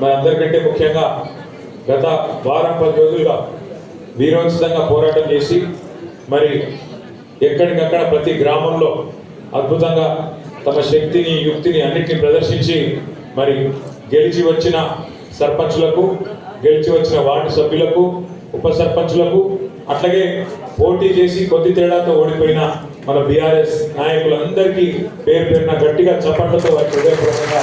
మరి అందరికంటే ముఖ్యంగా గత వారం పది రోజులుగా వీరోచితంగా పోరాటం చేసి మరి ఎక్కడికక్కడ ప్రతి గ్రామంలో అద్భుతంగా తమ శక్తిని యుక్తిని అన్నింటినీ ప్రదర్శించి మరి గెలిచి వచ్చిన సర్పంచులకు గెలిచి వచ్చిన వార్డు సభ్యులకు ఉప సర్పంచులకు అట్లాగే పోటీ చేసి కొద్ది తేడాతో ఓడిపోయిన మన బీఆర్ఎస్ నాయకులందరికీ పేరు పేరున గట్టిగా చప్పట్లతో వారి హృదయపూర్వకంగా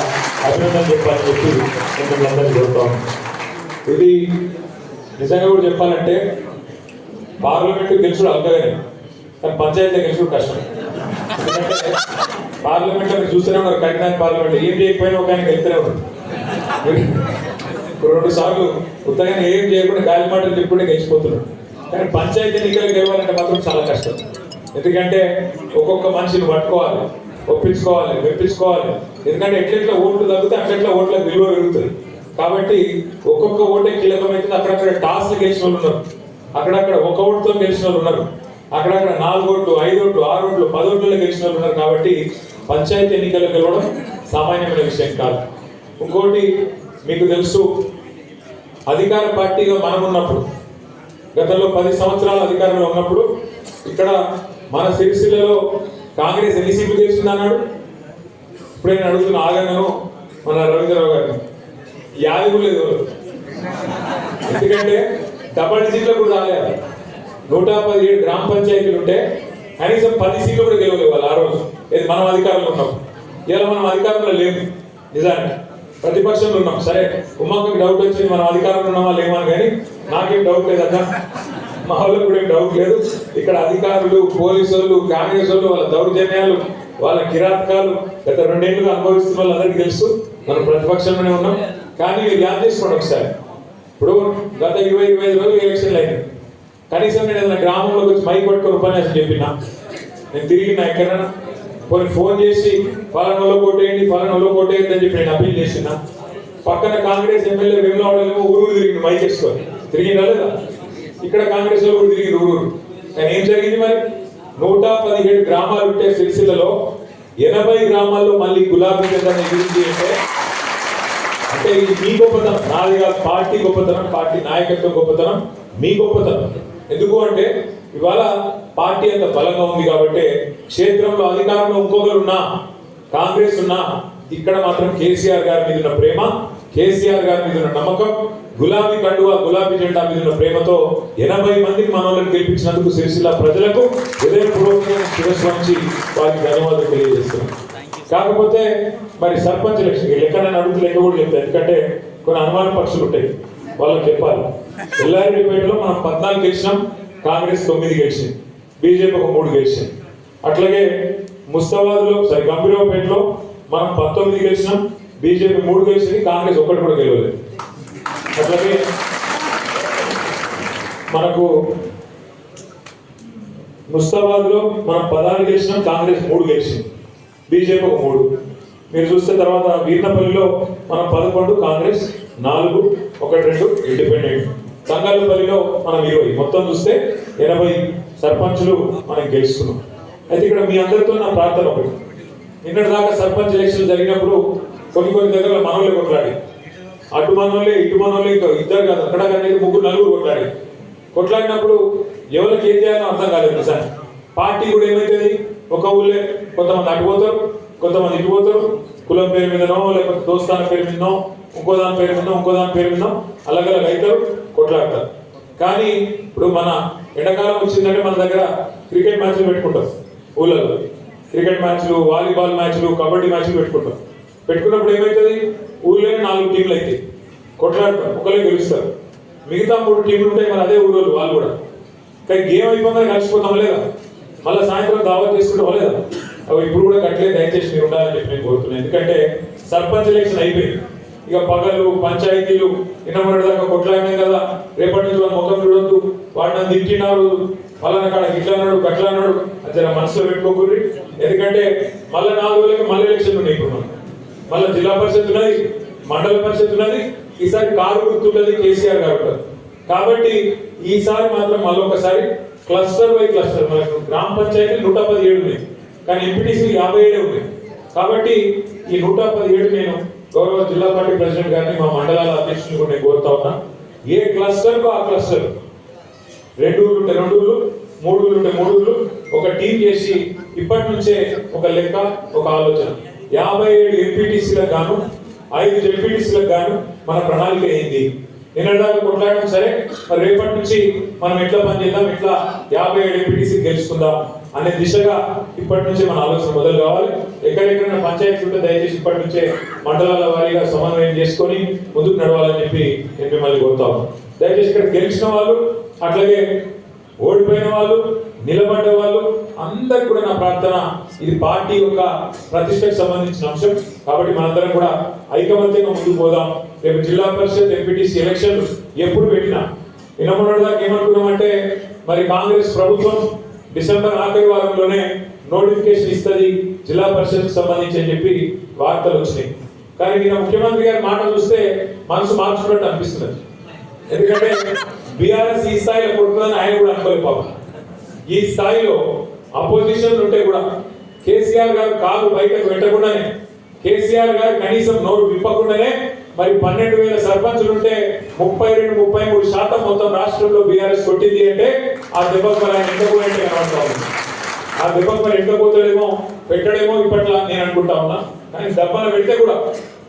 అభినందన చెప్పాలని చెప్పి మిమ్మల్ని అందరికీ కోరుతాను ఇది నిజంగా కూడా చెప్పాలంటే పార్లమెంట్ గెలుచుడు అల్గగానే కానీ పంచాయతీ గెలుచుడు కష్టం. పార్లమెంట్లో చూస్తూనే ఉన్నారు కరీంనగర్ పార్లమెంట్ ఏం చేయకపోయినా ఒక ఆయన వెళ్తూనే ఉన్నారు రెండు సార్లు ఉత్తగానే ఏం చేయకుండా గాలి మాటలు చెప్పుకుంటే గెలిచిపోతున్నాడు. కానీ పంచాయతీ ఎన్నికలు గెలవాలంటే మాత్రం చాలా కష్టం. ఎందుకంటే ఒక్కొక్క మనిషిని పట్టుకోవాలి ఒప్పించుకోవాలి మెప్పించుకోవాలి. ఎందుకంటే ఎట్లెట్లా ఓట్లు తగ్గితే అట్లెట్లా ఓట్ల విలువ పెరుగుతుంది. కాబట్టి ఒక్కొక్క ఓటే కీలకమైతుంది అక్కడక్కడ టాస్లు గెలిచిన వాళ్ళు ఉన్నారు. అక్కడక్కడ ఒక ఓటుతో గెలిచిన వాళ్ళు ఉన్నారు. అక్కడక్కడ నాలుగు ఓట్లు ఐదు ఓట్లు ఆరు ఓట్లు పది ఓట్లలో గెలిచిన వాళ్ళు ఉన్నారు. కాబట్టి పంచాయతీ ఎన్నికలు గెలవడం సామాన్యమైన విషయం కాదు. ఇంకోటి మీకు తెలుసు అధికార పార్టీగా మనం ఉన్నప్పుడు గతంలో పది సంవత్సరాల అధికారంలో ఉన్నప్పుడు ఇక్కడ మన సిరిసిల్లలో కాంగ్రెస్ ఎన్ని సీట్లు గెలిచింది అన్నాడు? ఇప్పుడు నేను అడుగుతున్న ఆగను మన రవీంద్రరావు గారిని. యాది లేదు ఎందుకంటే డబల్ డిజిట్లో కూడా రాలేదు. నూట పదిహేడు గ్రామ పంచాయతీలు ఉంటే కనీసం పది సీట్లు కూడా గెలవలేవు వాళ్ళు ఆ రోజు. ఏది మనం అధికారంలో ఉన్నాం. ఇలా మనం అధికారంలో లేము. నిజానికి. ప్రతిపక్షంలో ఉన్నాం. సరే ఉమ్మకి డౌట్ వచ్చింది మనం అధికారంలో ఉన్నామా లేమని కానీ నాకేం డౌట్ లేదన్నా. మా వాళ్ళకు కూడా డౌట్ లేదు. ఇక్కడ అధికారులు పోలీసు వాళ్ళు కాంగ్రెస్ వాళ్ళు వాళ్ళ దౌర్జన్యాలు వాళ్ళ కిరాతకాలు గత రెండేళ్ళుగా అనుభవిస్తున్న వాళ్ళందరికీ తెలుసు. మనం ప్రతిపక్షంలోనే ఉన్నాం. కానీ మీరు యాద్ చేసుకోండి ఒకసారి. ఇప్పుడు గత ఇరవై ఇరవై ఐదు రోజులు ఎలక్షన్లు అయినాయి. కనీసం నేను ఏదైనా గ్రామంలోకి వచ్చి మైక్ పట్టుకొని ఉపన్యాసం చెప్పినా? నేను తిరిగినా ఎక్కడైనా? పోనీ ఫోన్ చేసి ఫలానాలో కొట్టేయండి ఫలానాలో కొట్టేయండి అని చెప్పి నేను అప్పీల్ చేసిన? పక్కన కాంగ్రెస్ ఎమ్మెల్యే వెమ్లవాడలేమో ఊరు తిరిగి మైక్ వేసుకొని. తిరిగిందా లేదా? ఇక్కడ కాంగ్రెస్లో కూడా తిరిగి ఊరు కానీ ఏం జరిగింది మరి? నూట పదిహేడు గ్రామాలు ఉంటే సిరిసిల్లలో ఎనభై గ్రామాల్లో మళ్ళీ గులాబీ జెండా ఎగిరింది అంటే అంటే ఇది మీ గొప్పతనం. నాది కాదు పార్టీ గొప్పతనం పార్టీ నాయకత్వం గొప్పతనం మీ గొప్పతనం. ఎందుకు అంటే ఇవాళ పార్టీ అంత బలంగా ఉంది కాబట్టి క్షేత్రంలో అధికారంలో ఇంకొకరు ఉన్నా కాంగ్రెస్ ఉన్నా ఇక్కడ మాత్రం కేసీఆర్ గారి మీద ఉన్న ప్రేమ కేసీఆర్ గారి మీద ఉన్న నమ్మకం గులాబీ కండువా గులాబీ జెండా మీద ఉన్న ప్రేమతో ఎనభై మందికి మనోళ్ళని గెలిపించినందుకు సిరిసిల్ల ప్రజలకు హృదయపూర్వకంగా శిరస్సు వంచి వారికి ధన్యవాదాలు తెలియజేస్తున్నాను. కాకపోతే మరి సర్పంచ్ ఎలక్షన్ ఎక్కడైనా అడుగుతూ లెక్క కూడా చెప్తాను ఎందుకంటే కొన్ని అనుమాన పక్షులు ఉంటాయి. వాళ్ళకి చెప్పాలి. ఎల్లారెడ్డిపేటలో మనం పద్నాలుగు గెలిచినాం కాంగ్రెస్ తొమ్మిది గెలిచింది బీజేపీ ఒక మూడు గెలిచింది. అట్లాగే ముస్తాబాద్లో సారీ గంభీరావుపేటలో మనం పంతొమ్మిది గెలిచినాం బీజేపీ మూడు గెలిచింది కాంగ్రెస్ ఒకటి కూడా గెలవలేదు. అట్లాగే మనకు ముస్తాబాద్లో మనం పదహారు గెలిచినాం కాంగ్రెస్ మూడు గెలిచింది. బీజేపీ ఒక మూడు. మీరు చూస్తే తర్వాత వీర్నపల్లిలో మనం పదకొండు కాంగ్రెస్ నాలుగు ఒకటి రెండు ఇండిపెండెంట్. తంగాలపల్లిలో మనం ఇరవై. మొత్తం చూస్తే ఎనభై సర్పంచులు మనం గెలుస్తున్నాం. అయితే ఇక్కడ మీ అందరితో నా ప్రార్థన ఒకటి. నిన్నటి దాకా సర్పంచ్ ఎలక్షన్ జరిగినప్పుడు కొన్ని కొన్ని దగ్గర మనోళ్ళే కొట్లాడి అటు మనోళ్ళే ఇటు మనోళ్ళే ఇంకా ఇద్దరు కాదు అక్కడ కానీ ముగ్గురు నలుగురు కొట్లాడి. కొట్లాడినప్పుడు ఎవరికి ఏం చేయాలో అర్థం కాలేదు సార్ పార్టీ కూడా ఏమైతుంది? ఒక ఊళ్ళే కొంతమంది అటు పోతారు కొంతమంది ఇటు పోతారు. కులం పేరు మీదనో లేకపోతే దోస్తాన పేరు మీదనో ఇంకో దాని పేరు మీదనో ఇంకో దాని పేరు మీదనో అలగలగ అవుతారు కొట్లాడతారు. కానీ ఇప్పుడు మన ఎండాకాలం వచ్చిందంటే మన దగ్గర క్రికెట్ మ్యాచ్లు పెట్టుకుంటాం ఊళ్ళలో క్రికెట్ మ్యాచ్లు వాలీబాల్ మ్యాచ్లు కబడ్డీ మ్యాచ్లు పెట్టుకుంటాం. పెట్టుకున్నప్పుడు ఏమవుతుంది ఊళ్ళోనే నాలుగు టీంలు అవుతాయి కొట్లాడతారు ఒకరే గెలుస్తారు. మిగతా మూడు టీంలు ఉంటాయి మరి అదే ఊళ్ళో వాళ్ళు కూడా. కానీ గేమ్ అయిపోగానే కలిసిపోతాం లేదా? మళ్ళీ సాయంత్రం దావత్ చేసుకుంటాం లేదా? అవి ఇప్పుడు కూడా కట్టలేదు దయచేసి మీరు ఉండాలని చెప్పి నేను కోరుతున్నాను. ఎందుకంటే సర్పంచ్ ఎలక్షన్ అయిపోయింది. ఇక పగలు పంచాయతీలు ఇన్నమొన్నటి దాకా కొట్లాడినాం కదా. రేపటి నుంచి వాళ్ళ ముఖం చూడొద్దు. వాడు నన్ను తిట్టినారు ఫలానా కాడ ఇట్లా అన్నాడు గట్లా అన్నాడు. అది మనసులో పెట్టుకోకూరి ఎందుకంటే మళ్ళీ నాలుగు వేలకి మళ్ళీ ఎలక్షన్ ఉన్నాయి ఇప్పుడు మనం. మళ్ళీ జిల్లా పరిషత్ ఉన్నది మండల పరిషత్ ఉన్నది ఈసారి కారు గుర్తున్నది కేసీఆర్ గారు కాబట్టి ఈసారి మాత్రం మళ్ళీ ఒకసారి క్లస్టర్ బై క్లస్టర్ మనకు గ్రామ పంచాయతీ నూట పదిహేడు ఉన్నాయి కానీ ఎంపీటీసీ యాభై ఏడే ఉన్నాయి. కాబట్టి ఈ నూట పదిహేడు నేను గౌరవ జిల్లా పార్టీ ప్రెసిడెంట్ గారిని మా మండలాల అధ్యక్షుని కూడా నేను కోరుతా ఉన్నా. ఏ క్లస్టర్ ఆ క్లస్టర్? రెండు ఊళ్ళు ఉంటే రెండు ఊళ్ళు మూడు ఊళ్ళు ఉంటే మూడు ఊళ్ళు ఒక టీం చేసి ఇప్పటి నుంచే ఒక లెక్క ఒక ఆలోచన. యాభై ఏడు ఎంపీటీసీలకు గాను ఐదు జెడ్పీటీసీలకు గాను మన ప్రణాళిక అయింది నిన్నటిదాకా కొట్లాడడం సరే మరి రేపటి నుంచి మనం ఎట్లా పని చేద్దాం ఎట్లా యాభై ఏడు ఎంపీటీసీ గెలుచుకుందాం అనే దిశగా ఇప్పటి నుంచి మన ఆలోచన మొదలు కావాలి. ఎక్కడెక్కడైనా పంచాయతీ ఉంటే దయచేసి ఇప్పటి నుంచే మండలాల వారీగా సమన్వయం చేసుకొని ముందుకు నడవాలని చెప్పి నేను మిమ్మల్ని కోరుతాము దయచేసి ఇక్కడ గెలిచిన వాళ్ళు అట్లాగే ఓడిపోయిన వాళ్ళు నిలబడ్డ వాళ్ళు అందరు కూడా నా ప్రార్థన. ఇది పార్టీ యొక్క ప్రతిష్టకు సంబంధించిన అంశం. కాబట్టి మనందరం కూడా ఐకమత్యంగా ముందుకు పోదాం. రేపు జిల్లా పరిషత్ ఎంపీటీసీ ఎలక్షన్ ఎప్పుడు పెట్టినా. వినమన్నది దాకా ఏమనుకున్నామంటే మరి కాంగ్రెస్ ప్రభుత్వం డిసెంబర్ ఆఖరి వారంలోనే నోటిఫికేషన్ ఇస్తుంది జిల్లా పరిషత్ సంబంధించి అని చెప్పి వార్తలు వచ్చినాయి. కానీ నేను ముఖ్యమంత్రి గారి మాట చూస్తే మనసు మార్చుకున్నట్టు అనిపిస్తున్నది. ఎందుకంటే బీఆర్ఎస్ ఈ స్థాయిలో కొడుతుందని ఆయన కూడా అనుకోలేదు పాపం ఈ స్థాయిలో అపోజిషన్ ఉంటే కూడా కేసీఆర్ గారు కాలు బయటకు పెట్టకుండానే కేసీఆర్ గారు కనీసం నోరు విప్పకుండానే మరి పన్నెండు వేల సర్పంచులు ఉంటే ముప్పై రెండు ముప్పై మూడు శాతం మొత్తం రాష్ట్రంలో బీఆర్ఎస్ కొట్టింది అంటే ఆ దెబ్బకు మరి ఆయన ఎంత అంటే కనబడతా ఉంది. ఆ దెబ్బకు మరి ఎంత పోతాడేమో పెట్టడేమో ఇప్పట్లో నేను అనుకుంటా ఉన్నా. కానీ దెబ్బలు పెడితే కూడా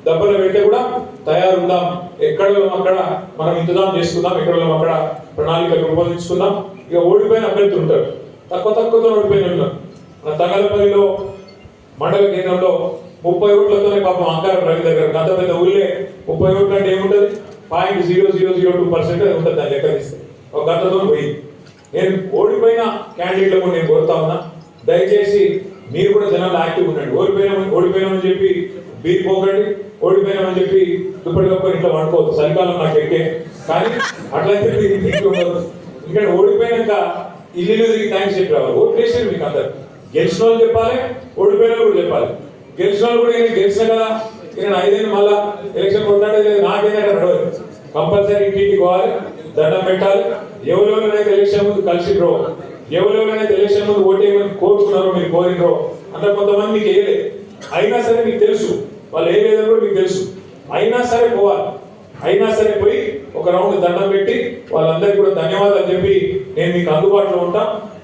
దెబ్బలు పెడితే కూడా తయారుందాం. ఎక్కడ అక్కడ మనం ఇంతదాం చేసుకుందాం ఎక్కడ అక్కడ ప్రణాళిక రూపొందించుకుందాం. ఇక ఓడిపోయిన అభ్యర్థులు ఉంటారు. తక్కువ తక్కువతో ఓడిపోయిన ఉన్నారు. మన తంగలపల్లిలో మండల కేంద్రంలో ముప్పై ఓట్లతోనే పాపం అంకారం రవి దగ్గర గత పెద్ద ఊళ్ళే ముప్పై ఓట్లు అంటే ఏముంటది? Point zero zero zero two percent ఉంటుంది దాన్ని లెక్క తీస్తే. ఒక గంటతో పోయింది నేను ఓడిపోయిన క్యాండిడేట్లకు నేను కోరుతా ఉన్నా. దయచేసి మీరు కూడా జనాలు యాక్టివ్ ఉండండి. ఓడిపోయినామని ఓడిపోయినామని చెప్పి బీర్ పోకండి ఓడిపోయినామని చెప్పి దుప్పటి ఇంట్లో వండుకోవద్దు. చలికాలం నాకు ఎక్కే. కానీ అట్లయితే మీరు ఇంట్లో ఉండదు. ఎందుకంటే ఓడిపోయినాక ఇల్లు తిరిగి థ్యాంక్స్ చెప్పి రావాలి. ఓట్లు మీకు అందరు. గెలిచిన వాళ్ళు చెప్పాలి ఓడిపోయిన కూడా చెప్పాలి. గెలిచిన వాళ్ళు కూడా నేను గెలిచిన కదా. నేను ఐదేళ్ళు మళ్ళా ఎలక్షన్ కొట్లాడేది నాకేదైనా నడవదు కంపల్సరీ ఇంటికి పోవాలి దండం పెట్టాలి. ఎవరెవరైతే ఎలక్షన్ ముందు కలిసి రో ఎవరెవరైతే ఎలక్షన్ ముందు ఓటేయమని కోరుకున్నారో మీరు కోరినరో అంటే కొంతమంది మీకు వేయలేదు అయినా సరే మీకు తెలుసు. వాళ్ళు ఏం లేదో కూడా మీకు తెలుసు. అయినా సరే పోవాలి. అయినా సరే పోయి ఒక రౌండ్ దండం పెట్టి వాళ్ళందరికీ కూడా ధన్యవాదాలు చెప్పి నేను మీకు అందుబాటులో ఉంటా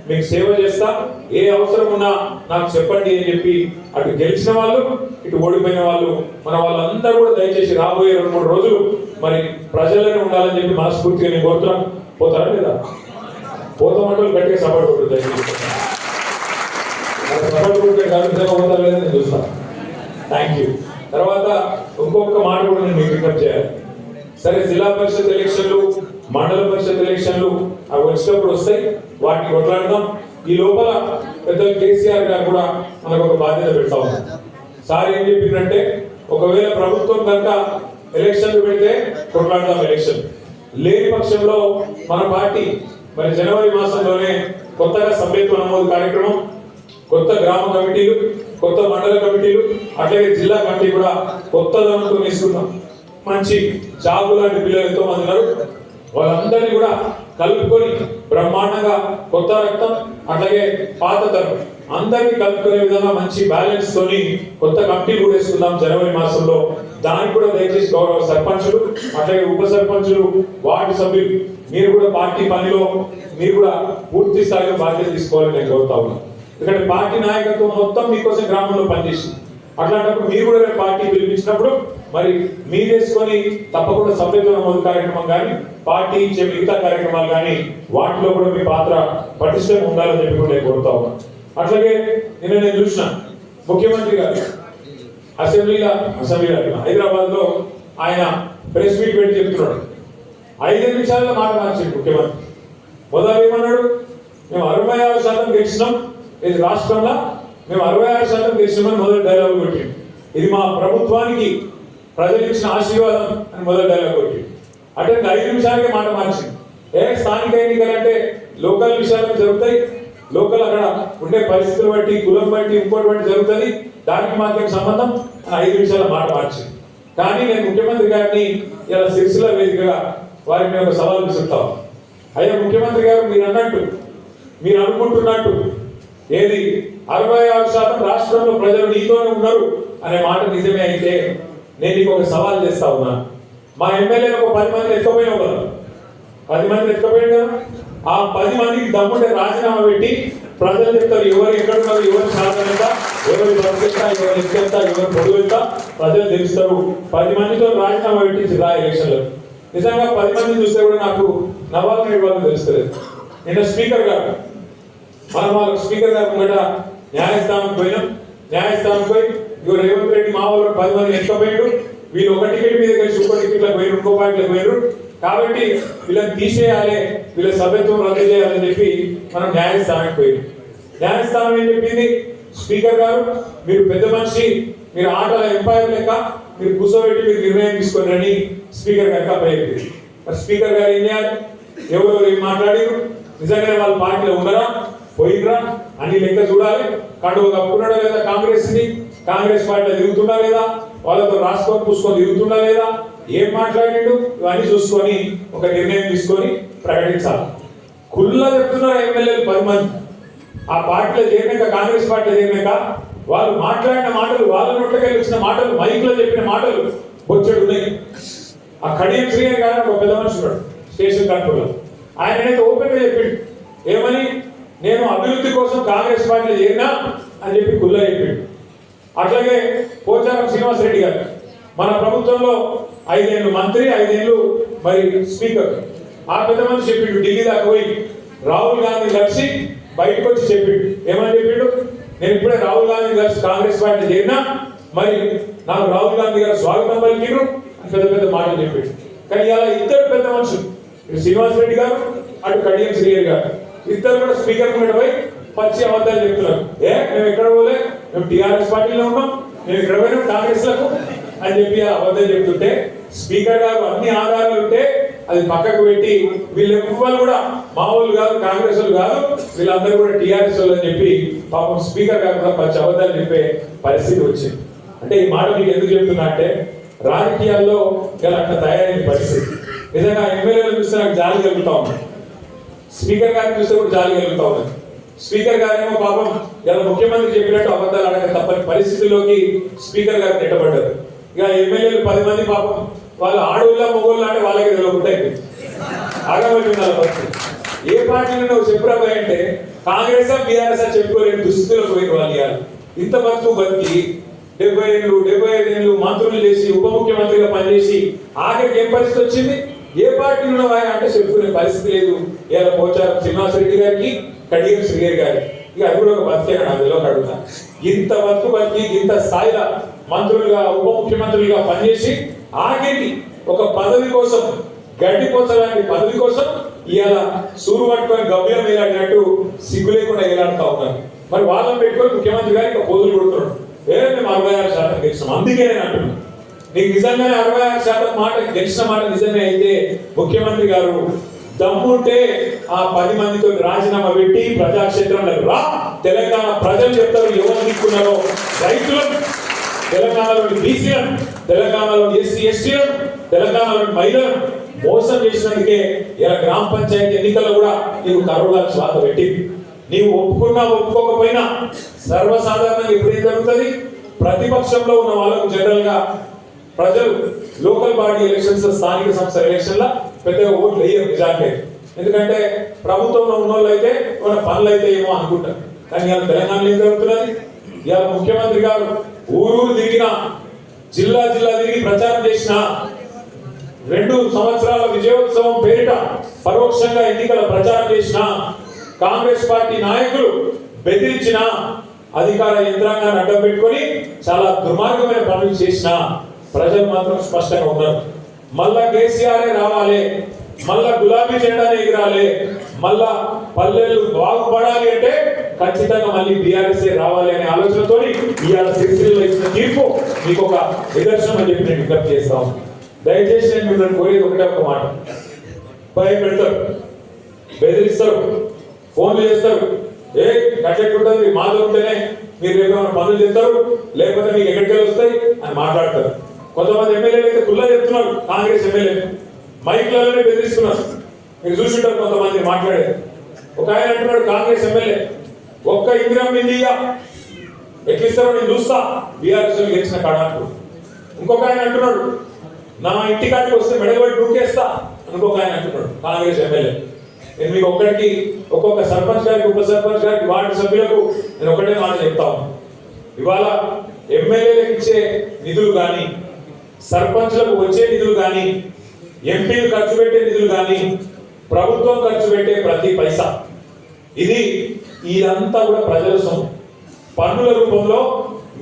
మీకు సేవ చేస్తా. ఏ అవసరం ఉన్నా నాకు చెప్పండి అని చెప్పి అటు గెలిచిన వాళ్ళు ఇటు ఓడిపోయిన వాళ్ళు మన వాళ్ళందరూ కూడా దయచేసి రాబోయే రెండు మూడు రోజులు మరి ప్రజల్లోనే ఉండాలని చెప్పి మనస్ఫూర్తిగా నేను కోరుతున్నాను పోతారా లేదా? పోతామంటే గట్టిగా సపోర్ట్ కొట్టు దయచేసి చూస్తాను థ్యాంక్ యూ తర్వాత ఇంకొక మాట కూడా నేను మీకు చేయాలి. సరే జిల్లా పరిషత్ ఎలక్షన్లు మండల పరిషత్ ఎలక్షన్లు అవి వచ్చినప్పుడు వస్తాయి. వాటిని కొట్లాడదాం. ఈ లోపల పెద్దలు కేసీఆర్ గారు కూడా మనకు ఒక బాధ్యత పెడతా ఉన్నారు. సార్ ఏం చెప్పిందంటే ఒకవేళ ప్రభుత్వం కనుక ఎలక్షన్లు పెడితే కొట్లాడదాం ఎలక్షన్. లేని పక్షంలో మన పార్టీ మరి జనవరి మాసంలోనే కొత్తగా సభ్యత్వ నమోదు కార్యక్రమం కొత్త గ్రామ కమిటీలు కొత్త మండల కమిటీలు అట్లాగే జిల్లా కమిటీ కూడా కొత్త ఇస్తున్నాం మంచి జాబు లాంటి పిల్లలు ఎంతో మంది ఉన్నారు. వాళ్ళందరినీ కూడా కలుపుకొని బ్రహ్మాండంగా కొత్త రక్తం అట్లాగే పాత తరం అందరినీ కలుపుకునే విధంగా మంచి బ్యాలెన్స్ తోని కొత్త కమిటీ కూడా వేసుకుందాం జనవరి మాసంలో. దానికి కూడా దయచేసి గౌరవ సర్పంచులు అట్లాగే ఉప సర్పంచులు వార్డు సభ్యులు మీరు కూడా పార్టీ పనిలో మీరు కూడా పూర్తి స్థాయిలో బాధ్యత తీసుకోవాలని నేను కోరుతా ఉన్నాను. ఎందుకంటే పార్టీ నాయకత్వం మొత్తం మీకోసం గ్రామంలో పనిచేసింది. అట్లాంటప్పుడు మీరు కూడా పార్టీ పిలిపించినప్పుడు మరి మీరు వేసుకొని తప్పకుండా సభ్యత్వ నమోదు కార్యక్రమం కానీ పార్టీ ఇచ్చే మిగతా కార్యక్రమాలు కానీ వాటిలో కూడా మీ పాత్ర పటిష్టంగా ఉండాలని చెప్పి కూడా నేను కోరుతా ఉన్నాను అట్లాగే నిన్న నేను చూసిన ముఖ్యమంత్రి గారు అసెంబ్లీలో అసెంబ్లీలో హైదరాబాద్లో ఆయన ప్రెస్ మీట్ పెట్టి చెప్తున్నాడు. ఐదు నిమిషాల్లో మాట మార్చింది ముఖ్యమంత్రి. మొదలు ఏమన్నాడు? మేము అరవై ఆరు శాతం గెలిచినాం. ఇది రాష్ట్రంలో. మేము అరవై ఆరు శాతం గెలిచినామని మొదటి డైలాగ్ కొట్టింది ఇది మా ప్రభుత్వానికి ప్రజలు ఇచ్చిన ఆశీర్వాదం అని మొదటి డైలాగ్ కొట్టింది అంటే ఐదు నిమిషాలకే మాట మార్చింది. ఏ స్థానిక ఎన్నికలంటే లోకల్ విషయాలు జరుగుతాయి. లోకల్ అక్కడ ఉండే పరిస్థితులు బట్టి కులం బట్టి ఇంకోటి బట్టి జరుగుతుంది దానికి మాకేం సంబంధం? ఐదు నిమిషాల మాట మార్చింది. కానీ నేను ముఖ్యమంత్రి గారిని ఇలా సిరిసిల్ల వేదికగా వారికి మేము సవాల్ విసురుతాం అయ్యా ముఖ్యమంత్రి గారు మీరు అన్నట్టు మీరు అనుకుంటున్నట్టు ఏది? అరవై ఆరు శాతం రాష్ట్రంలో ప్రజలు నీతోనే ఉన్నారు అనే మాట నిజమే అయితే నేను నీకు ఒక సవాల్ చేస్తా ఉన్నా. మా ఎమ్మెల్యే ఒక పది మంది ఎత్తుకపోయినావు కదా పది మంది ఎత్తుకపోయాడు కదా? ఆ పది మందికి దమ్ముంటే రాజీనామా పెట్టి ప్రజలు చెప్తారు ఎవరు ఎక్కడ ఉన్నారు? ఎవరు సాధన ఎవరు బతికెంత ఎవరు ఎత్తెంత ఎవరు పొడుగు ఎంత ప్రజలు తెలుస్తారు. పది మందితో రాజీనామా పెట్టించి రా ఎలక్షన్లో. నిజంగా పది మంది చూస్తే కూడా నాకు నవాల్ నాయుడు వాళ్ళు తెలుస్తలేదు. నిన్న స్పీకర్ గారు మనం వాళ్ళ స్పీకర్ గారు ముంగట న్యాయస్థానం పోయినాం. న్యాయస్థానం పోయి ఇగో రేవంత్ రెడ్డి మా వాళ్ళు పది మంది ఎక్కపోయాడు వీళ్ళు ఒక టికెట్ మీద కలిసి ఇంకో టికెట్లకు పోయారు ఇంకో పాయింట్లకు పోయారు కాబట్టి వీళ్ళని తీసేయాలి వీళ్ళ సభ్యత్వం రద్దు చేయాలని చెప్పి మనం న్యాయస్థానం పోయింది న్యాయస్థానం ఏం చెప్పింది? స్పీకర్ గారు మీరు పెద్ద మనిషి మీరు ఆటల ఎంపైర్ లెక్క మీరు కూర్చోబెట్టి మీరు నిర్ణయం తీసుకోండి స్పీకర్ గారికి అప్పయ్యింది స్పీకర్ గారు ఏం చేయాలి? ఎవరెవరు ఏం మాట్లాడారు నిజంగానే వాళ్ళ పార్టీలో ఉండరా పోయినరా అన్ని లెక్క చూడాలి. కండువ కప్పుకున్నాడా లేదా కాంగ్రెస్ని కాంగ్రెస్ పార్టీలో తిరుగుతుండా లేదా? వాళ్ళతో రాసుకొని పూసుకొని తిరుగుతుండా లేదా? ఏం మాట్లాడిండు? ఇవన్నీ చూసుకొని ఒక నిర్ణయం తీసుకొని ప్రకటించాలి. కుల్లా చెప్తున్నారు ఎమ్మెల్యేలు పది మంది. ఆ పార్టీలో చేరినాక కాంగ్రెస్ పార్టీలో చేరినాక వాళ్ళు మాట్లాడిన మాటలు వాళ్ళ నోట్లకెళ్ళి వచ్చిన మాటలు మైక్లో చెప్పిన మాటలు బొచ్చడు ఉన్నాయి ఆ కడియం శ్రీహరి గారు ఒక పెద్ద మనిషి ఉన్నాడు స్టేషన్ కంట్రోల్ ఆయన అయితే ఓపెన్గా చెప్పిండు. ఏమని? నేను అభివృద్ధి కోసం కాంగ్రెస్ పార్టీలో చేరినా అని చెప్పి కుల్లా చెప్పాడు. అట్లాగే పోచారం శ్రీనివాస్ రెడ్డి గారు. మన ప్రభుత్వంలో ఐదేళ్ళు మంత్రి ఐదేళ్ళు మరి స్పీకర్. ఆ పెద్ద మనిషి చెప్పిండు ఢిల్లీ దాకా పోయి రాహుల్ గాంధీ కలిసి బయటకు వచ్చి చెప్పిండు. ఏమని చెప్పిండు? నేను ఇప్పుడే రాహుల్ గాంధీ కలిసి కాంగ్రెస్ పార్టీ చేరినా మరి నాకు రాహుల్ గాంధీ గారు స్వాగతం పలికిరు అని పెద్ద పెద్ద మాటలు చెప్పిండు. కానీ ఇలా ఇద్దరు పెద్ద మనుషులు ఇటు శ్రీనివాస్ రెడ్డి గారు అటు కడియం శ్రీయర్ గారు. ఇద్దరు కూడా స్పీకర్ మీద పోయి పచ్చి అబద్ధాలు చెప్తున్నారు. ఏ మేము ఎక్కడ పోలే? మేము టీఆర్ఎస్ పార్టీలో ఉన్నాం. మేము ఇక్కడ పోయినాం కాంగ్రెస్లకు అని చెప్పి అబద్ధాలు చెప్తుంటే స్పీకర్ గారు అన్ని ఆధారాలు ఉంటే అది పక్కకు పెట్టి వీళ్ళ ఎవ్వరు కూడా మామూలు కాదు కాంగ్రెస్ వాళ్ళు కాదు వీళ్ళందరూ కూడా టీఆర్ఎస్ అని చెప్పి పాపం స్పీకర్ గారు కూడా పచ్చి అబద్ధాలు చెప్పే పరిస్థితి వచ్చింది. అంటే ఈ మాట మీకు ఎందుకు చెప్తున్నా అంటే రాజకీయాల్లో ఇలా అట్లా తయారైన పరిస్థితి. నిజంగా ఎమ్మెల్యేలు చూస్తే నాకు జాలి కలుగుతా స్పీకర్ గారిని చూస్తే కూడా జాలి కలుగుతా ఉన్నది. స్పీకర్ గారేమో పాపం ఇలా ముఖ్యమంత్రి చెప్పినట్టు అబద్ధాలు అడగ తప్పని పరిస్థితిలోకి స్పీకర్ గారు నెట్టబడ్డారు. ఇక ఎమ్మెల్యేలు పది మంది పాపం వాళ్ళు ఆడోళ్ళ మొగోళ్ళ అంటే వాళ్ళకి తెలియకుంటాయి ఆగబడి ఉన్నారు ఏ పార్టీలో నువ్వు చెప్పురాబాయ్ అంటే కాంగ్రెస్ బీఆర్ఎస్ చెప్పుకోలేని దుస్థితిలో పోయిన వాళ్ళు ఇంత బతుకు బతికి డెబ్బై ఏళ్ళు డెబ్బై ఐదు ఏళ్ళు మంత్రులు చేసి ఉప ముఖ్యమంత్రిగా పనిచేసి ఆఖరికి ఏం పరిస్థితి వచ్చింది? ఏ పార్టీ ఉన్నవా అంటే చెప్పుకునే పరిస్థితి లేదు. ఇలా పోచారం శ్రీనివాసరెడ్డి గారికి కడియం శ్రీగారి గారి ఇక అది కూడా ఒక బతికే అందులో కడుగుతా అడుగుతా. ఇంత బతుకు బతికి ఇంత స్థాయిలో మంత్రులుగా ఉప ముఖ్యమంత్రులుగా పనిచేసి ఆఖరికి ఒక పదవి కోసం గడ్డి పోసలాంటి పదవి కోసం ఇవాళ సూరు పట్టుకొని గవ్యం వేలాడినట్టు సిగ్గు లేకుండా వేలాడుతా ఉన్నారు. మరి వాళ్ళని పెట్టుకొని ముఖ్యమంత్రి గారికి ఇక పోజులు కొడుతున్నాడు వేరే మేము అరవై ఆరు శాతం గెలిచినాం అందుకే నేను అంటున్నాను నీకు నిజంగానే అరవై ఆరు శాతం మాట గెలిచిన మాట నిజమే అయితే ముఖ్యమంత్రి గారు దమ్ముంటే ఆ పది మందితో రాజీనామా పెట్టి ప్రజాక్షేత్రంలో రా. తెలంగాణ ప్రజలు చెప్తారు ఎవరు తీసుకున్నారో రైతులను తెలంగాణలోని బీసీలను తెలంగాణలోని ఎస్సీ ఎస్టీలను తెలంగాణలోని మహిళలను మోసం చేసినందుకే ఇలా గ్రామ పంచాయతీ ఎన్నికల్లో కూడా నీవు కరోనా శ్వాత పెట్టింది. నీవు ఒప్పుకున్నా ఒప్పుకోకపోయినా సర్వసాధారణంగా ఎప్పుడేం జరుగుతుంది? ప్రతిపక్షంలో ఉన్న వాళ్ళకు జనరల్గా ప్రజలు లోకల్ బాడీ ఎలక్షన్స్ స్థానిక సంస్థ ఎలక్షన్ల పెద్దగా ఓట్లు వేయరు నిజానికి ఎందుకంటే ప్రభుత్వంలో ఉన్న వాళ్ళు అయితే మన పనులు అయితే ఏమో అనుకుంటారు. కానీ ఇవాళ తెలంగాణలో ఏం జరుగుతున్నది? ఇవాళ ముఖ్యమంత్రి గారు ఊరూరు తిరిగిన జిల్లా జిల్లా తిరిగి ప్రచారం చేసిన రెండు సంవత్సరాల విజయోత్సవం పేరిట పరోక్షంగా ఎన్నికల ప్రచారం చేసిన కాంగ్రెస్ పార్టీ నాయకులు బెదిరించిన అధికార యంత్రాంగాన్ని అడ్డం పెట్టుకొని చాలా దుర్మార్గమైన పనులు చేసిన ప్రజలు మాత్రం స్పష్టంగా ఉన్నారు. మళ్ళా కేసీఆర్ రావాలి మళ్ళా గులాబీ జెండానే ఎగిరాలి మళ్ళా పల్లెలు బాగుపడాలి అంటే ఖచ్చితంగా మళ్ళీ బీఆర్ఎస్ రావాలి అనే ఆలోచనతో ఇవాళ సిరిసిల్లో ఇచ్చిన తీర్పు మీకు ఒక నిదర్శనం అని చెప్పి నేను విజ్ఞప్తి చేస్తా దయచేసి నేను మిమ్మల్ని కోరేది ఒకటే ఒక మాట. భయపెడతారు బెదిరిస్తారు ఫోన్లు చేస్తారు. ఏ కట్టెట్టుంటుంది మాతో ఉంటేనే మీరు రేపు ఏమైనా పనులు చేస్తారు లేకపోతే మీకు ఎక్కడికి వస్తాయి అని మాట్లాడతారు. కొంతమంది ఎమ్మెల్యేలు అయితే కుల్లా చెప్తున్నారు కాంగ్రెస్ ఎమ్మెల్యే. మైక్లలోనే బెదిరిస్తున్నారు. మీరు చూసింటారు కొంతమంది మాట్లాడేది ఒక ఆయన అంటున్నాడు కాంగ్రెస్ ఎమ్మెల్యే ఒక్క ఇంద్రం ఇండియా ఎట్లిస్తారో నేను చూస్తా. బీఆర్ఎస్ గెలిచిన కాడ ఇంకొక ఆయన అంటున్నాడు నా ఇంటి కాడికి వస్తే మెడగబడి దూకేస్తా ఇంకొక ఆయన అంటున్నాడు కాంగ్రెస్ ఎమ్మెల్యే. నేను మీకు ఒక్కడికి ఒక్కొక్క సర్పంచ్ గారికి ఉప సర్పంచ్ గారికి వార్డు సభ్యులకు నేను ఒకటే మాట చెప్తాను ఇవాళ ఎమ్మెల్యేలకు ఇచ్చే నిధులు కానీ సర్పంచ్లకు వచ్చే నిధులు కానీ ఎంపీలు ఖర్చు పెట్టే నిధులు కానీ ప్రభుత్వం ఖర్చు పెట్టే ప్రతి పైసా. ఇది ఇదంతా కూడా ప్రజల సొమ్ము. పన్నుల రూపంలో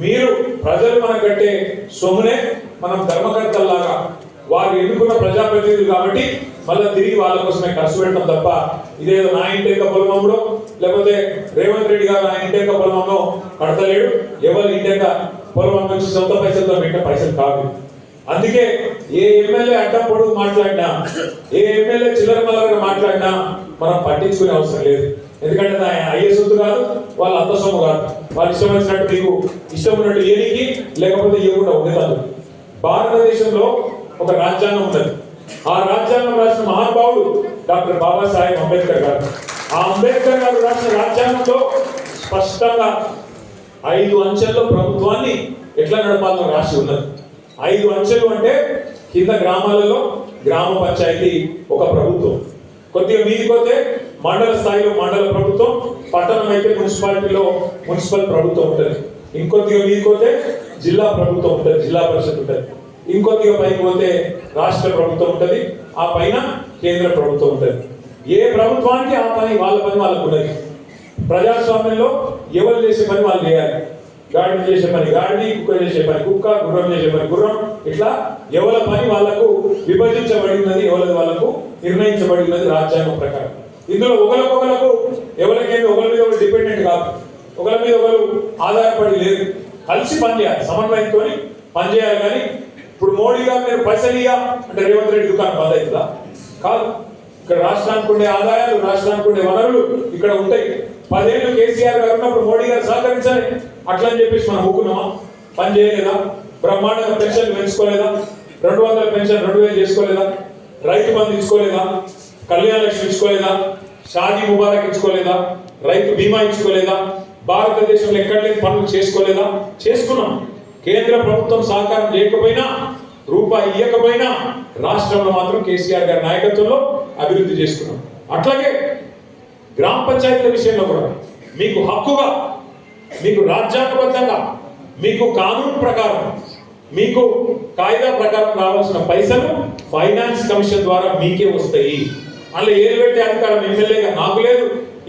మీరు ప్రజలు మన కట్టే సొమ్మునే మనం ధర్మకర్తల్లాగా వారు ఎన్నుకున్న ప్రజాప్రతినిధులు కాబట్టి మళ్ళీ తిరిగి వాళ్ళ కోసమే ఖర్చు పెట్టడం తప్ప ఇదేదో నా ఇంటి యొక్క లేకపోతే రేవంత్ రెడ్డి గారు నా ఇంటి పొలమమ్మో కడతలేడు. ఎవరి ఇంటి యొక్క పొలం నుంచి సొంత పైసలతో పెట్టిన పైసలు కాదు అందుకే ఏ ఎమ్మెల్యే అడ్డం పొడుగు మాట్లాడినా ఏ ఎమ్మెల్యే చిల్లర మల్లరగా మాట్లాడినా మనం పట్టించుకునే అవసరం లేదు. ఎందుకంటే ఆయన అయ్యే సొత్తు కాదు వాళ్ళ అంత సొమ్ము కాదు. వాళ్ళు ఇష్టం వచ్చినట్టు మీకు ఇష్టం ఉన్నట్టు ఏనికి లేకపోతే ఇవ్వకుండా ఉండేదాన్ని భారతదేశంలో ఒక రాజ్యాంగం ఉన్నది. ఆ రాజ్యాంగం రాసిన మహానుభావుడు డాక్టర్ బాబాసాహెబ్ అంబేద్కర్ గారు. ఆ అంబేద్కర్ గారు రాసిన రాజ్యాంగంలో స్పష్టంగా ఐదు అంచెల్లో ప్రభుత్వాన్ని ఎట్లా నడపాలో రాసి ఉన్నది. ఐదు అంచెలు అంటే కింద గ్రామాలలో గ్రామ పంచాయతీ ఒక ప్రభుత్వం. కొద్దిగా మీదికి పోతే మండల స్థాయిలో మండల ప్రభుత్వం పట్టణం అయితే మున్సిపాలిటీలో మున్సిపల్ ప్రభుత్వం ఉంటుంది. ఇంకొద్దిగా మీదికి పోతే జిల్లా ప్రభుత్వం ఉంటుంది జిల్లా పరిషత్ ఉంటుంది. ఇంకొద్దిగా పైకి పోతే రాష్ట్ర ప్రభుత్వం ఉంటుంది ఆ పైన కేంద్ర ప్రభుత్వం ఉంటుంది. ఏ ప్రభుత్వానికి ఆ పని వాళ్ళ పని వాళ్ళకు ఉన్నది. ప్రజాస్వామ్యంలో ఎవరు చేసే పని వాళ్ళు చేయాలి. గాడిద చేసే పని గాడిది కుక్క చేసే పని కుక్క గుర్రం చేసే పని గుర్రం. ఇట్లా ఎవరి పని వాళ్ళకు విభజించబడినది ఎవరి వాళ్ళకు నిర్ణయించబడినది రాజ్యాంగం ప్రకారం. ఇందులో ఒకరికొకరకు ఎవరికేమి ఒకరి మీద ఒకరు డిపెండెంట్ కాదు. ఒకరి మీద ఒకరు ఆధారపడి లేదు కలిసి పనిచేయాలి సమన్వయంతో పనిచేయాలి కానీ ఇప్పుడు మోడీ గారు మీరు పైసలియా అంటే రేవంత్ రెడ్డి దుకాణం బాధ అవుతుందా కాదు. ఇక్కడ రాష్ట్రానికి ఉండే ఆదాయాలు రాష్ట్రానికి ఉండే వనరులు ఇక్కడ ఉంటాయి. పదేళ్ళు కేసీఆర్ గారు ఉన్నప్పుడు మోడీ గారు సహకరించాలి. అట్లా అని చెప్పేసి మనం ఊకున్నామా? పని చేయలేదా? బ్రహ్మాండంగా పెన్షన్ పెంచుకోలేదా? రెండు వందల పెన్షన్ రెండు వేలు చేసుకోలేదా? రైతు బంధు ఇచ్చుకోలేదా? కళ్యాణ లక్ష్మి ఇచ్చుకోలేదా? షాదీ ముబారక్ ఇచ్చుకోలేదా? రైతు బీమా ఇచ్చుకోలేదా? భారతదేశంలో ఎక్కడ లేని పనులు చేసుకోలేదా? చేసుకున్నాం. కేంద్ర ప్రభుత్వం సహకారం చేయకపోయినా రూపాయి ఇవ్వకపోయినా రాష్ట్రంలో మాత్రం కేసీఆర్ గారి నాయకత్వంలో అభివృద్ధి చేసుకున్నాం. అట్లాగే గ్రామ పంచాయతీల విషయంలో కూడా మీకు హక్కుగా మీకు రాజ్యాంగబద్ధంగా మీకు కానూన్ ప్రకారం మీకు కాయిదా ప్రకారం రావాల్సిన పైసలు ఫైనాన్స్ కమిషన్ ద్వారా మీకే వస్తాయి. అలా ఏలు పెట్టే అధికారం ఎమ్మెల్యేగా నాకు లేదు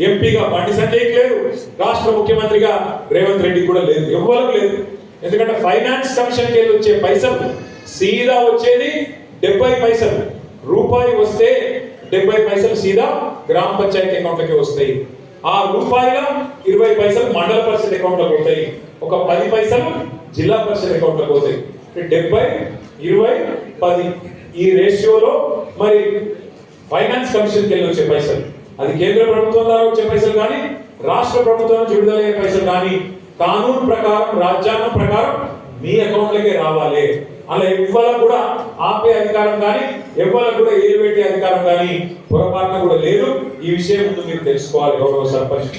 ఎంపీగా బండి సంజయ్కి లేదు రాష్ట్ర ముఖ్యమంత్రిగా రేవంత్ రెడ్డి కూడా లేదు ఎవరికి లేదు. ఎందుకంటే ఫైనాన్స్ కమిషన్కి వచ్చే పైసలు సీదా వచ్చేది డెబ్బై పైసలు. రూపాయి వస్తే డెబ్బై పైసలు సీదా గ్రామ పంచాయతీ అకౌంట్లకి వస్తాయి. ఆ రూపాయల ఇరవై పైసలు మండల పరిషత్ అకౌంట్లకు వస్తాయి. ఒక పది పైసలు జిల్లా పరిషత్ అకౌంట్లకు పోతాయి డెబ్బై ఇరవై పది. ఈ రేషియోలో మరి ఫైనాన్స్ కమిషన్కి వెళ్ళి వచ్చే పైసలు. అది కేంద్ర ప్రభుత్వం ద్వారా వచ్చే పైసలు కానీ రాష్ట్ర ప్రభుత్వం నుంచి విడుదలయ్యే పైసలు కానీ కానూన్ ప్రకారం రాజ్యాంగం ప్రకారం మీ అకౌంట్లకే రావాలి. అలా ఎవ్వరు కూడా ఆపే అధికారం కానీ ఎవ్వరు కూడా ఏలు అధికారం కానీ పొరపాటున కూడా లేదు. ఈ విషయం ముందు మీరు తెలుసుకోవాలి గౌరవ సర్పంచ్.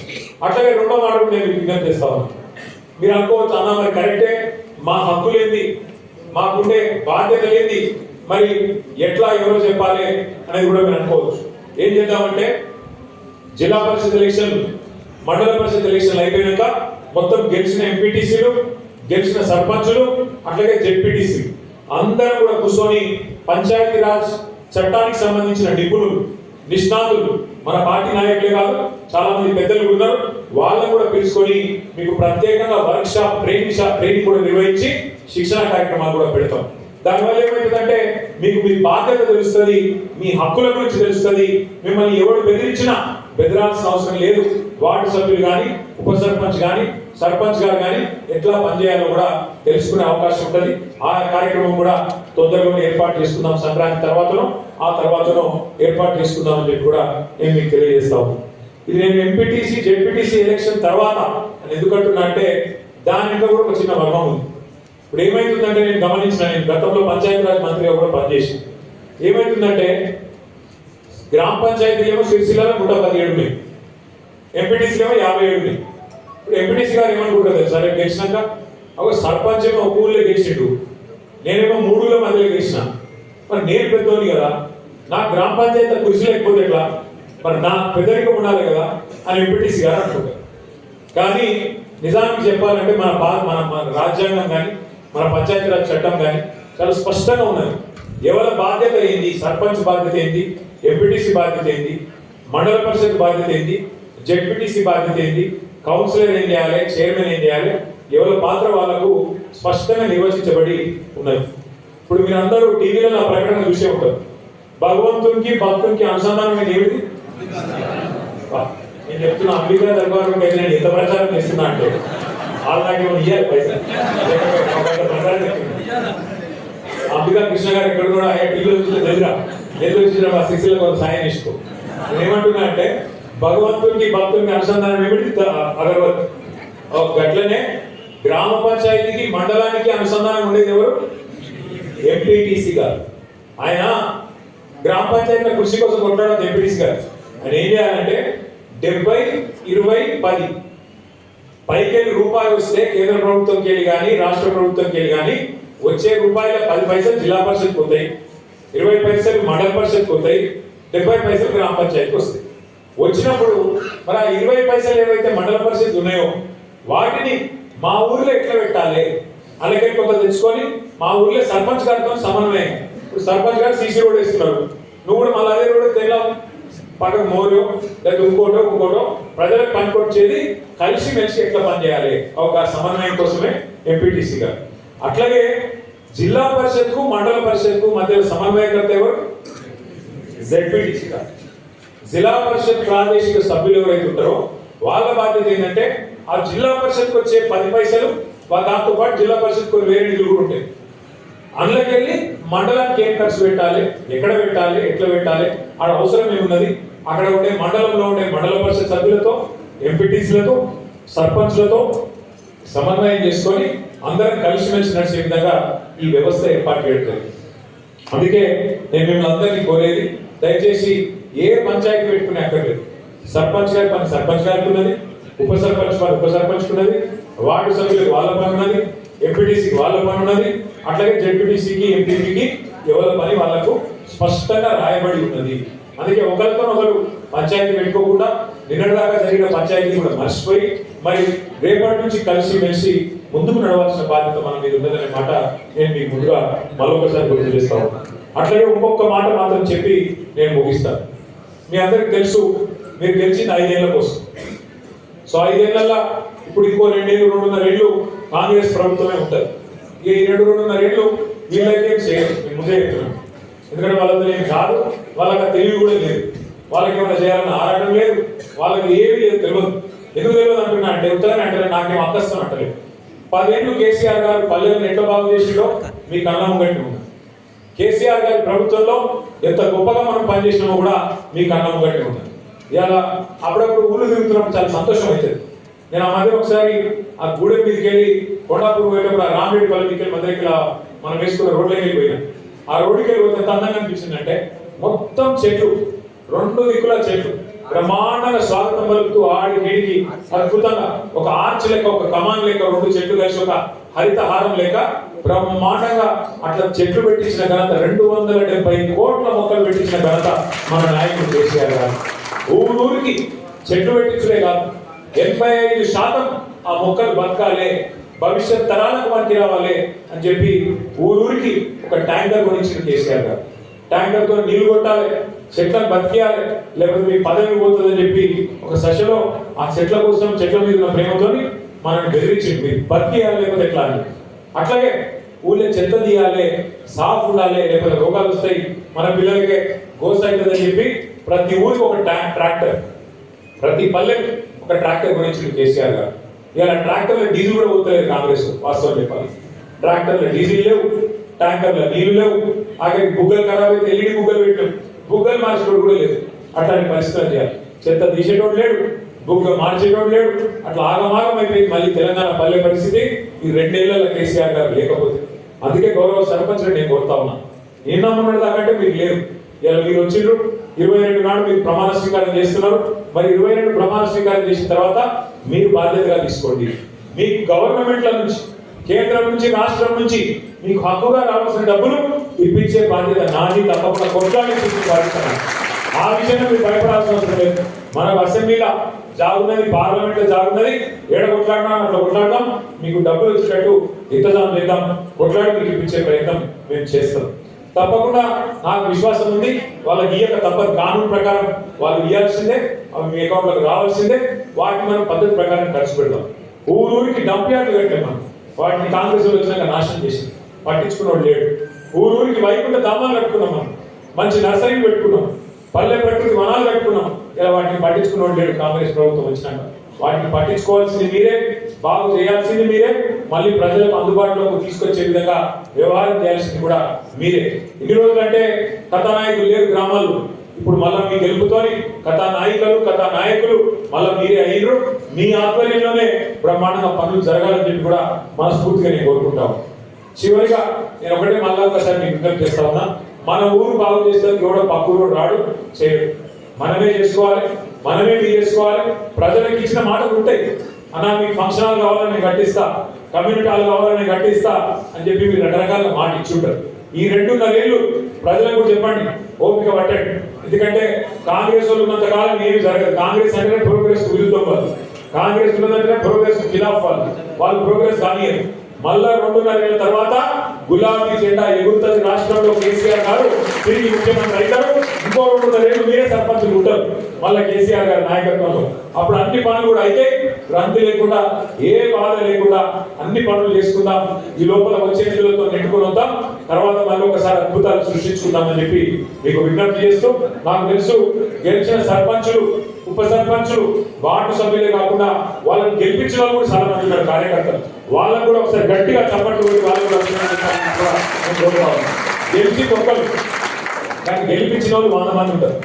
అట్లాగే రెండో మాట నేను విజ్ఞప్తి చేస్తాను మీరు అనుకోవచ్చు అన్న మరి కరెక్టే మా హక్కులేంది మాకుండే బాధ్యత ఏంది మరి ఎట్లా ఎవరో చెప్పాలి అనేది కూడా మీరు అనుకోవచ్చు. ఏం చేద్దామంటే జిల్లా పరిషత్ ఎలక్షన్ మండల పరిషత్ ఎలక్షన్లు అయిపోయినాక మొత్తం గెలిచిన ఎంపీటీసీలు గెలిచిన సర్పంచులు అట్లాగే జెడ్పీటీసీ అందరూ కూడా కూర్చొని పంచాయతీ రాజ్ చట్టానికి సంబంధించిన నిపుణులు నిష్ణాతులు మన పార్టీ నాయకులే కాదు చాలా మంది పెద్దలు ఉన్నారు. వాళ్ళని కూడా పిలుచుకొని మీకు ప్రత్యేకంగా workshop training shop training కూడా నిర్వహించి శిక్షణ కార్యక్రమాలు కూడా పెడతాం. దానివల్ల ఏమవుతుందంటే మీకు మీ బాధ్యత తెలుస్తుంది మీ హక్కుల గురించి తెలుస్తుంది. మిమ్మల్ని ఎవరు బెదిరించినా బెదిరాల్సిన అవసరం లేదు. వార్డు సభ్యులు కానీ ఉప సర్పంచ్ కానీ సర్పంచ్ గారు కానీ ఎట్లా పనిచేయాలో కూడా తెలుసుకునే అవకాశం ఉంటుంది. ఆ కార్యక్రమం కూడా తొందరలోనే ఏర్పాటు చేసుకుందాం సంక్రాంతి తర్వాతనో ఆ తర్వాతనో ఏర్పాటు చేసుకుందాం అని చెప్పి కూడా నేను మీకు తెలియజేస్తాము ఇది నేను ఎంపీటీసీ జెడ్పీటీసీ ఎలక్షన్ తర్వాత అని ఎందుకంటున్నా అంటే కూడా ఒక చిన్న మర్మం ఉంది. ఇప్పుడు ఏమైతుందంటే నేను గమనించిన నేను గతంలో పంచాయతీరాజ్ మంత్రిగా కూడా పనిచేసి ఏమైతుందంటే గ్రామ పంచాయతీలేమో సిరిసిల్లలో నూట పదిహేడు ఉన్నాయి. ఎంపీటీసీలేమో యాభై ఏడు ఉన్నాయి. ఇప్పుడు ఎంపీటీసీ గారు ఏమనుకుంటారు తెలుసా? రేపు గెలిచినాక ఒక సర్పంచ్ ఏమో ఒక ఊళ్ళో గెలిచిండు. నేనేమో మూడులో మధ్యలో గెలిచిన. మరి నేను పెద్దోని కదా? నా గ్రామ పంచాయతీ కృషి లేకపోతే ఎట్లా? మరి నా పెద్దరికం ఉండాలి కదా? అని ఎంపీటీసీ గారు అనుకుంటారు. కానీ నిజానికి చెప్పాలంటే మన పా- మన మన రాజ్యాంగం కానీ మన పంచాయతీరాజ్ చట్టం కానీ చాలా స్పష్టంగా ఉన్నది. ఎవరి బాధ్యత ఏంది? సర్పంచ్ బాధ్యత ఏంది? ఎంపీటీసీ బాధ్యత ఏంది? మండల పరిషత్ బాధ్యత ఏంది? జెడ్పీటీసీ బాధ్యత ఏంది? కౌన్సిలర్ ఏం చేయాలి చైర్మన్ ఏం చేయాలి ఎవరి పాత్ర వాళ్ళకు స్పష్టంగా నిర్వచించబడి ఉన్నది. ఇప్పుడు మీరు అందరూ టీవీలో నా ప్రకటన చూసే ఉంటారు. భగవంతునికి భక్తునికి అనుసంధానం ఏమిటి? నేను చెప్తున్నా అంబికా దర్బార్ అయితే నేను ఎంత ప్రచారం చేస్తున్నా అంటే వాళ్ళకి ఇయ్యాలి పైసలు అంబికా కృష్ణ గారు ఇక్కడ కూడా టీవీలో చూసిన దగ్గర ఎందుకు వచ్చిన మా శిష్యులకు కొంత సాయం ఇస్తూ. నేను ఏమంటున్నా అంటే భగవంతుడికి భక్తుడికి అనుసంధానం ఏమిటి? ద- అగరబత్తి గట్లనే గ్రామ పంచాయతీకి మండలానికి అనుసంధానం ఉండేది ఎవరు? ఎంపీటీసీ గారు. ఆయన గ్రామ పంచాయతీల కృషి కోసం కొట్లాడడం ఎంపీటీసీ గారు. ఆయన ఏం చేయాలంటే డెబ్బై ఇరవై పది పైకెళ్ళి రూపాయలు వస్తే కేంద్ర ప్రభుత్వం వెళ్ళి కానీ రాష్ట్ర ప్రభుత్వం వెళ్ళి కానీ వచ్చే రూపాయల పది పైసలు జిల్లా పరిషత్ పోతాయి. ఇరవై పైసలు మండల పరిషత్ పోతాయి. డెబ్బై పైసలు గ్రామ పంచాయతీకి వస్తాయి. వచ్చినప్పుడు మరి ఆ ఇరవై పైసలు ఏవైతే మండల పరిషత్ ఉన్నాయో వాటిని మా ఊర్లో ఎట్లా పెట్టాలి? అలాగే కొంత తెచ్చుకొని మా ఊర్లో సర్పంచ్ గారితో సమన్వయం. ఇప్పుడు సర్పంచ్ గారు సీసీ రోడ్ వేస్తున్నారు. నువ్వు కూడా మళ్ళీ అదే రోడ్ తెలావు పక్కన మోరో లేదా ఇంకోటో ఇంకోటో. ప్రజలకు పనికొచ్చేది కలిసి మెలిసి ఎట్లా పనిచేయాలి? ఒక సమన్వయం కోసమే ఎంపీటీసీ గారు. అట్లాగే జిల్లా పరిషత్కు మండల పరిషత్కు మధ్య సమన్వయకర్త ఎవరు? జెడ్పీటీసీ గారు. జిల్లా పరిషత్ ప్రాదేశిక సభ్యులు ఎవరైతే ఉంటారో వాళ్ళ బాధ్యత ఏంటంటే ఆ జిల్లా పరిషత్కి వచ్చే పది పైసలు దాంతో పాటు జిల్లా పరిషత్ కొన్ని వేరే నిధులు కూడా ఉంటాయి. అందులోకెళ్ళి మండలానికి ఏం ఖర్చు పెట్టాలి? ఎక్కడ పెట్టాలి? ఎట్లా పెట్టాలి? ఆడ అవసరం ఏమున్నది? అక్కడ ఉండే మండలంలో ఉండే మండల పరిషత్ సభ్యులతో ఎంపీటీసీలతో సర్పంచ్లతో సమన్వయం చేసుకొని అందరం కలిసిమెలిసి నడిచే విధంగా ఈ వ్యవస్థ ఏర్పాటు పెడుతుంది అందుకే నేను మిమ్మల్ని అందరినీ కోరేది దయచేసి ఏ పంచాయతీ పెట్టుకునే అక్కర్లేదు సర్పంచ్ గారి పని సర్పంచ్ గారికి ఉన్నది ఉప సర్పంచ్ పని ఉప సర్పంచ్ ఉన్నది వార్డు సభ్యులకు వాళ్ళ పని ఉన్నది ఎంపీటీసీకి వాళ్ళ పని ఉన్నది అట్లాగే జెడ్పీటీసీకి ఎంపీటీకి ఎవరి పని వాళ్ళకు స్పష్టంగా రాయబడి ఉన్నది. అందుకే ఒకరితో ఒకరు పంచాయతీ పెట్టుకోకుండా నిన్నటిదాకా జరిగిన పంచాయతీ కూడా మర్చిపోయి మరి రేపటి నుంచి కలిసి మెలిసి ముందుకు నడవాల్సిన బాధ్యత మన మీద ఉన్నదనే మాట నేను మీకు ముందుగా మరొకసారి గుర్తు చేస్తా ఉన్నాను అట్లాగే ఇంకొక మాట మాత్రం చెప్పి నేను ముగిస్తాను. మీ అందరికి తెలుసు మీరు గెలిచింది ఐదేళ్ళ కోసం. సో ఐదేళ్ళలో ఇప్పుడు ఇంకో రెండేళ్ళు రెండున్నర ఏళ్ళు కాంగ్రెస్ ప్రభుత్వమే ఉంటుంది. ఈ రెండు రెండున్నర ఏళ్ళు వీళ్ళైతే ఏం చేయరు నేను ముందే చెప్తున్నాను. ఎందుకంటే వాళ్ళందరూ ఏం కాదు వాళ్ళకి తెలివి కూడా లేదు. వాళ్ళకి ఏమైనా చేయాలని ఆరాటం లేదు వాళ్ళకి ఏమి లేదు తెలియదు. ఎందుకు తెలియదు అంటున్నా అంటే ఉత్తరాన్ని అంటే నాకేం అక్కస్తాను అంటలేదు. పదేళ్ళు కేసీఆర్ గారు పల్లెలను ఎట్లా బాగు చేసిందో మీ కళ్ళ ముంగట్టి ఉంది. కేసీఆర్ గారి ప్రభుత్వంలో ఎంత గొప్పగా మనం పనిచేసినామో కూడా మీకు అన్నం గట్టి ఉంటుంది. ఇలా అప్పుడప్పుడు ఊళ్ళు తిరుగుతున్నప్పుడు చాలా సంతోషం అవుతుంది. నేను ఆ మధ్య ఒకసారి ఆ గూడెం మీదకి వెళ్ళి కొండాపూర్ పోయేటప్పుడు ఆ రామరెడ్డి పల్లె మీదకి వెళ్ళి మన దగ్గర మనం వేసుకున్న రోడ్లకి వెళ్ళిపోయినా. ఆ రోడ్డుకి వెళ్ళి ఎంత అందంగా అనిపించిందంటే మొత్తం చెట్లు రెండు దిక్కుల చెట్లు బ్రహ్మాండంగా స్వాగతం పలుకుతూ ఆడి గిడికి అద్భుతంగా ఒక ఆర్చ్ లెక్క ఒక కమాన్ లెక్క రెండు చెట్లు కలిసి ఒక హరితహారం లెక్క బ్రహ్మాండంగా అట్లా చెట్లు పెట్టించిన ఘనత రెండు వందల డెబ్బై కోట్ల మొక్కలు పెట్టించిన ఘనత మన నాయకుడు కేసీఆర్ గారు. ఊరూరికి చెట్లు పెట్టించలే కాదు ఎనభై ఐదు శాతం ఆ మొక్కలు బతకాలే భవిష్యత్ తరాలకు మనకి రావాలి అని చెప్పి ఊరూరికి ఒక ట్యాంకర్ కొనిచ్చిన కేసీఆర్ గారు. ట్యాంకర్తో నీళ్ళు కొట్టాలి చెట్లను బతికేయాలి లేకపోతే మీ పదవి పోతుందని చెప్పి ఒక సెషలో ఆ చెట్ల కోసం చెట్ల మీద ఉన్న ప్రేమతోని మనల్ని బెదిరించింది బతికేయాలి లేకపోతే ఎట్లా అని. అట్లాగే ఊళ్ళో చెత్త తీయాలి సాఫ్ ఉండాలి లేకపోతే రోగాలు వస్తాయి. మన పిల్లలకి గోస్ అవుతుందని చెప్పి ప్రతి ఊరికి ఒక ట్రాక్టర్. ప్రతి పల్లెకి ఒక ట్రాక్టర్ గురించి కేసీఆర్ గారు. ఇవాళ ట్రాక్టర్లో డీజిల్ కూడా పోతలేదు కాంగ్రెస్ వాస్తవం చెప్పాలి. ట్రాక్టర్లో డీజిల్ లేవు ట్యాంకర్లో నీళ్ళు లేవు. ఆఖరికి బుగ్గలు ఖరాబ్ అయితే ఎల్ఈడి బుగ్గలు పెట్టాం బుగ్గలు మార్చేటోడు కూడా లేదు. అట్లాంటి పరిస్థితులు చేయాలి. చెత్త తీసేటోడు లేడు బుగ్గ మార్చేటోడు లేడు. అట్లా ఆగమాగం అయిపోయింది మళ్ళీ తెలంగాణ పల్లె పరిస్థితి. ఈ రెండేళ్ళ కేసీఆర్ గారు లేకపోతే అందుకే గౌరవ సర్పంచ్ నేను కోరుతా ఉన్నా. నిన్న మొన్నటి దాకంటే మీరు లేరు. ఇలా మీరు వచ్చిండ్రు ఇరవై రెండు నాడు మీరు ప్రమాణ స్వీకారం చేస్తున్నారు. మరి ఇరవై రెండు ప్రమాణ స్వీకారం చేసిన తర్వాత మీరు బాధ్యతగా తీసుకోండి. మీ గవర్నమెంట్ల నుంచి కేంద్రం నుంచి రాష్ట్రం నుంచి మీకు హక్కుగా రావాల్సిన డబ్బులు ఇప్పించే బాధ్యత నాది తప్పకుండా కొట్లాడి బాధ్యత ఆ విషయంలో మీరు భయపడాల్సిన అవసరం లేదు. మన అసెంబ్లీలో జాగున్నది పార్లమెంట్లో జాగున్నది ఏడ కొట్లాడినా అట్లా కొట్లాడదాం మీకు డబ్బులు వచ్చినట్టు ఇంతజాం చేద్దాం కొట్లాడి మీకు ఇప్పించే ప్రయత్నం మేము చేస్తాం. తప్పకుండా నాకు విశ్వాసం ఉంది వాళ్ళకి ఇయ్యక తప్పదు కానూన్ ప్రకారం వాళ్ళు ఇవ్వాల్సిందే అవి మీ అకౌంట్లోకి రావాల్సిందే వాటిని మనం పద్ధతి ప్రకారం ఖర్చు పెడదాం. ఊరూరికి డంప్ యార్డ్ కట్టాం మనం. వాటిని కాంగ్రెస్ వచ్చినాక నాశనం చేసింది. వాళ్ళు లేడు. ఊరూరికి వైకుంఠ ధామాలు కట్టుకున్నాం మనం. మంచి నర్సరీలు పెట్టుకున్నాం. పల్లె పెట్టుకుని వనాలు పెట్టుకున్నాం. ఇలా వాటిని పట్టించుకున్నోడు లేడు. కాంగ్రెస్ ప్రభుత్వం వచ్చినాక వాటిని పట్టించుకోవాల్సింది మీరే బాగు చేయాల్సింది మీరే మళ్ళీ ప్రజలకు అందుబాటులోకి తీసుకొచ్చే విధంగా వ్యవహారం చేయాల్సింది కూడా మీరే. ఇన్ని రోజులంటే కథానాయకులు లేరు గ్రామాల్లో. ఇప్పుడు మళ్ళా మీ గెలుపుతోని కథా కథానాయకులు కథా నాయకులు మళ్ళా మీరే అయ్యారు మీ ఆధ్వర్యంలోనే బ్రహ్మాండంగా పనులు జరగాలని చెప్పి కూడా మనస్ఫూర్తిగా నేను కోరుకుంటాం చివరిగా నేను ఒకటే మళ్ళా ఒకసారి మీకు విజ్ఞప్తి చేస్తా ఉన్నా. మన ఊరు బాగు చేసేందుకు ఎవడో పక్క ఊరు రాడు చేయడు. మనమే చేసుకోవాలి మనమే చేసుకోవాలి. ప్రజలకు ఇచ్చిన మాటలు ఉంటాయి. అన్నా మీకు ఫంక్షన్ హాల్ కావాలని కట్టిస్తా కమ్యూనిటీ హాల్ కావాలని కట్టిస్తా అని చెప్పి మీరు రకరకాల మాట ఇచ్చుంటారు ఈ రెండున్నరేళ్ళు ప్రజలకు చెప్పండి ఓపిక పట్టండి. ఎందుకంటే కాంగ్రెస్ వాళ్ళు ఉన్నంత కాలం ఏమి జరగదు. కాంగ్రెస్ అంటే ప్రోగ్రెస్ విరుద్ధం వాళ్ళు. కాంగ్రెస్ ఉన్నదంటే ప్రోగ్రెస్ ఖిలాఫ్ వాళ్ళు. వాళ్ళు ప్రోగ్రెస్ కానీ మళ్ళా రెండున్నర నెలల తర్వాత గులాబీ జెండా ఎగురుతుంది రాష్ట్రంలో కేసీఆర్ గారు తిరిగి ముఖ్యమంత్రి అవుతారు. ఇంకో రెండున్నర ఏళ్ళు మీరే సర్పంచులు ఉంటారు. మళ్ళా కేసీఆర్ గారి నాయకత్వంలో. అప్పుడు అన్ని పనులు కూడా అయితే రంది లేకుండా ఏ బాధ లేకుండా అన్ని పనులు చేసుకుందాం. ఈ లోపల వచ్చే నిధులతో నెట్టుకుని వద్దాం. తర్వాత మళ్ళీ ఒకసారి అద్భుతాలు సృష్టించుకుందామని చెప్పి మీకు విజ్ఞప్తి చేస్తూ నాకు తెలుసు గెలిచిన సర్పంచులు ఉప సర్పంచులు వార్డు సభ్యులే కాకుండా వాళ్ళని గెలిపించిన వాళ్ళు కూడా చాలా మంది ఉన్నారు కార్యకర్తలు. వాళ్ళకు కూడా ఒకసారి గట్టిగా చప్పట్లు కొట్టి వాళ్ళు కూడా గెలిచి ఒక్కరు కానీ గెలిపించిన వాళ్ళు వంద మంది ఉంటారు.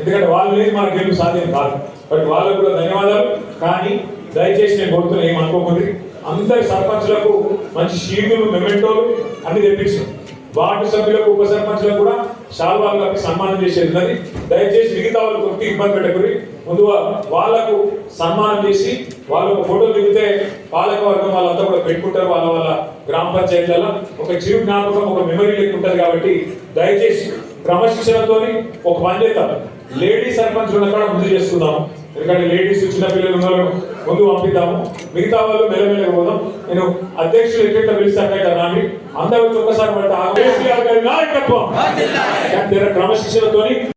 ఎందుకంటే వాళ్ళు లేదు మన గెలుపు సాధ్యం కాదు. బట్ వాళ్ళకు కూడా ధన్యవాదాలు. కానీ దయచేసి నేను కోరుతున్నా ఏమనుకోకండి అందరి సర్పంచులకు మంచి షీటులు మెమెంటోలు అన్ని తెప్పించాం వార్డు సభ్యులకు ఉప సర్పంచులకు కూడా శాల్వాలు కప్పి సన్మానం చేసేది ఉన్నది. దయచేసి మిగతా వాళ్ళు కొట్టి ఇబ్బంది పెట్టకూరి ముందుగా వాళ్ళకు సన్మానం చేసి వాళ్ళకు ఒక ఫోటో దిగితే పాలక వర్గం వాళ్ళంతా కూడా పెట్టుకుంటారు వాళ్ళ వాళ్ళ గ్రామ పంచాయతీలలో. ఒక చిరు జ్ఞాపకం ఒక మెమరీ లెక్క ఉంటుంది కాబట్టి దయచేసి క్రమశిక్షణతోని ఒక పని చేస్తారు లేడీ సర్పంచ్ ఉన్న కాడ ముందు చేసుకుందాం? ఎందుకంటే లేడీస్ చిన్న పిల్లలు ఉన్న వాళ్ళను ముందు పంపిద్దాము. మిగతా వాళ్ళు మెల్లమెల్లగా పోదాం. నేను అధ్యక్షులు ఎక్కడ అక్కడ రాని అందరూ ఒక్కసారి పడితే. ఆ